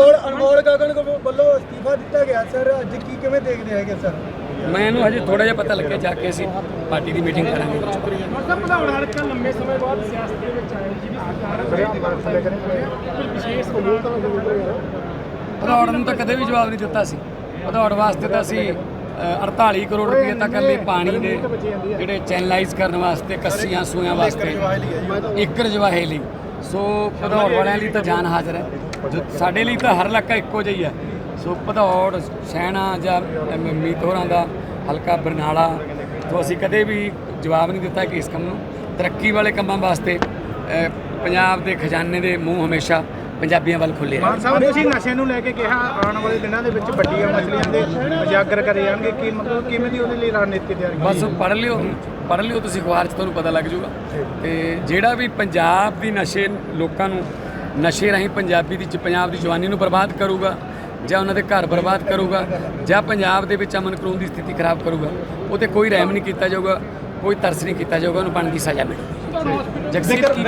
ਅਨਮੋਲ ਅਨਮੋਲ ਗਗਨ ਕੋ ਵੱਲੋਂ ਅਸਤੀਫਾ ਦਿੱਤਾ ਗਿਆ ਸਰ ਅੱਜ ਕੀ ਕਿਵੇਂ ਦੇਖਦੇ ਹੈਗੇ ਸਰ? ਮੈਨੂੰ ਹਜੇ ਥੋੜਾ ਜਿਹਾ ਪਤਾ ਲੱਗਿਆ ਜਾ ਕੇ ਅਸੀਂ ਪਾਰਟੀ ਦੀ ਮੀਟਿੰਗ ਕਰਾਂਗੇ ਮਤਲਬ ਪ੍ਰਧਾਨ ਹਲਕਾ ਲੰਮੇ ਸਮੇਂ ਬਾਅਦ ਸਿਆਸਤ ਦੇ ਵਿੱਚ ਆਏ ਜਿਹਦੀ ਸਰਕਾਰ ਕੋਈ ਵਿਸ਼ੇਸ਼ ਭਦੌੜ ਨੂੰ ਤਾਂ ਕਦੇ ਵੀ ਜਵਾਬ ਨਹੀਂ ਦਿੱਤਾ ਸੀ। ਭਦੌੜ ਵਾਸਤੇ ਤਾਂ ਅਸੀਂ ਅ, 48 ਕਰੋੜ ਰੁਪਏ ਤੱਕ ਲਈ ਪਾਣੀ ਦੇ ਜਿਹੜੇ ਚੈਨਲਾਈਜ਼ ਕਰਨ ਵਾਸਤੇ ਕੱਸੀਆਂ ਸੂਆਂ ਵਾਸਤੇ ਇੱਕ ਰਜਵਾਹੇ ਲਈ ਸੋ ਭਦੌੜ ਵਾਲਿਆਂ ਲਈ ਤਾਂ ਜਾਨ ਹਾਜ਼ਰ ਹੈ। ਜੋ ਸਾਡੇ ਲਈ ਤਾਂ ਹਰ ਇਲਾਕਾ ਇੱਕੋ ਜਿਹਾ ਹੀ ਹੈ। ਸੋ ਭਦੌੜ ਸੈਣਾ ਜਾਂ ਮੀਤ ਹੋਰਾਂ ਦਾ ਹਲਕਾ ਬਰਨਾਲਾ ਤੋਂ ਅਸੀਂ ਕਦੇ ਵੀ ਜਵਾਬ ਨਹੀਂ ਦਿੱਤਾ ਕਿ ਇਸ ਕੰਮ ਨੂੰ। ਤਰੱਕੀ ਵਾਲੇ ਕੰਮਾਂ ਵਾਸਤੇ ਪੰਜਾਬ ਦੇ ਖਜ਼ਾਨੇ ਦੇ ਮੂੰਹ ਹਮੇਸ਼ਾ ਪੰਜਾਬੀਆਂ ਵੱਲ ਖੁੱਲੇ ਮਾਨ ਸਾਹਿਬ ਤੁਸੀਂ ਨਸ਼ੇ ਨੂੰ ਲੈ ਕੇ ਕਿਹਾ ਆਉਣ ਵਾਲੇ ਦਿਨਾਂ ਦੇ ਵਿੱਚ ਵੱਡੀਆਂ ਮਸਲਿਆਂ ਦੇ ਉਜਾਗਰ ਕਰੇ ਜਾਣਗੇ। ਕੀ ਮਤਲਬ ਕਿਵੇਂ ਦੀ ਉਹਦੇ ਲਈ ਰਣਨੀਤੀ ਤਿਆਰ ਕੀਤੀ ਬਸ ਪੜ੍ਹ ਲਿਓ ਪੜ੍ਹ ਲਿਓ ਤੁਸੀਂ ਅਖਬਾਰ 'ਚ ਤੁਹਾਨੂੰ ਪਤਾ ਲੱਗ ਜਾਊਗਾ। ਤੇ ਜਿਹੜਾ ਵੀ ਪੰਜਾਬ ਦੀ ਨਸ਼ੇ ਲੋਕਾਂ ਨੂੰ ਨਸ਼ੇ ਰਾਹੀਂ ਪੰਜਾਬੀ ਦੀ ਪੰਜਾਬ ਦੀ ਜਵਾਨੀ ਨੂੰ ਬਰਬਾਦ ਕਰੂਗਾ ਜਾਂ ਉਹਨਾਂ ਦੇ ਘਰ ਬਰਬਾਦ ਕਰੂਗਾ ਜਾਂ ਪੰਜਾਬ ਦੇ ਵਿੱਚ ਅਮਨ ਕਾਨੂੰਨ ਦੀ ਸਥਿਤੀ ਖਰਾਬ ਕਰੂਗਾ ਉਹ ਤੇ ਕੋਈ ਰਹਿਮ ਨਹੀਂ ਕੀਤਾ ਜਾਊਗਾ ਕੋਈ ਤਰਸ ਨਹੀਂ ਕੀਤਾ ਜਾਊਗਾ ਉਹਨੂੰ ਬਣਦੀ ਸਜ਼ਾ ਮਿਲੇਗੀ। ਜਗਸੀਰ